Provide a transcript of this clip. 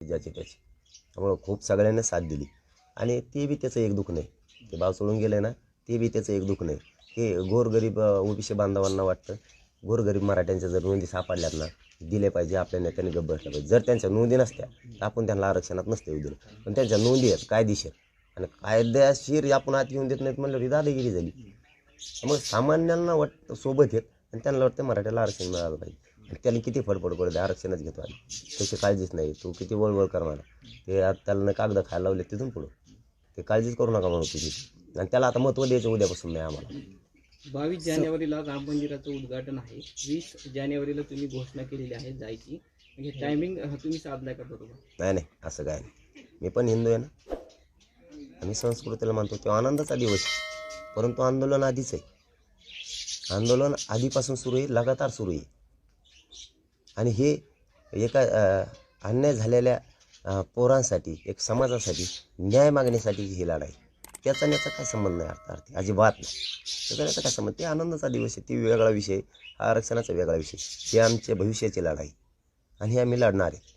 ज्याची त्याची. त्यामुळं खूप सगळ्यांना साथ दिली. आणि ते बी त्याचं एक दुःख नाही. ते भाव सोडून गेले ना ते बी त्याचं एक दुःख नाही. हे गोरगरीब ओबीसी बांधवांना वाटतं. गोरगरीब मराठ्यांच्या जर नोंदी सापडल्यात ना दिले पाहिजे आपल्या नेत्यांनी गप्प बसल्या पाहिजे. जर त्यांच्या नोंदी नसत्या तर आपण त्यांना आरक्षणात नसते येऊ दिलं. पण त्यांच्या नोंदी आहेत कायदेशीर. आणि कायदेशीर आपण आत येऊन देत नाहीत म्हणलं ही दादागिरी झाली. मग सामान्यांना वाट सोबत येत आणि त्यांना वाटतं मराठ्याला आरक्षण मिळालं पाहिजे. त्यांनी किती फडफड पडते आरक्षणच घेतो आधी त्याची काळजीच नाही. तू किती वळवळ करणार ते आता त्याला कागद खायला लावले तिथून पुढं. ते काळजीच करू नका म्हणून तुझी आणि त्याला आता महत्त्व द्यायचं उद्यापासून नाही आम्हाला. बावीस जानेवारीला राम मंदिराचं उद्घाटन आहे. वीस जानेवारीला तुम्ही घोषणा केलेली आहे जायची. म्हणजे टायमिंग तुम्ही साधलाय का बरोबर? नाही नाही. असं काय नाही. मी पण हिंदू आहे ना. आम्ही संस्कृतीला मानतो. तो आनंदाचा दिवस आहे. परंतु आंदोलन आधीच आहे. आंदोलन आधीपासून सुरू आहे. लगातार सुरू आहे. आणि हे एका अन्याय झालेल्या पोरांसाठी एक समाजासाठी न्याय मागण्यासाठी ही लढाई त्याचा याचा काय संबंध नाही अर्थ अर्थी? अजिबात नाही. त्याचा याचा काय संबंध? ते आनंदाचा दिवस आहे ती वेगळा विषय हा आरक्षणाचा वेगळा विषय ही आमच्या भविष्याची लढाई आणि हे आम्ही लढणार आहे.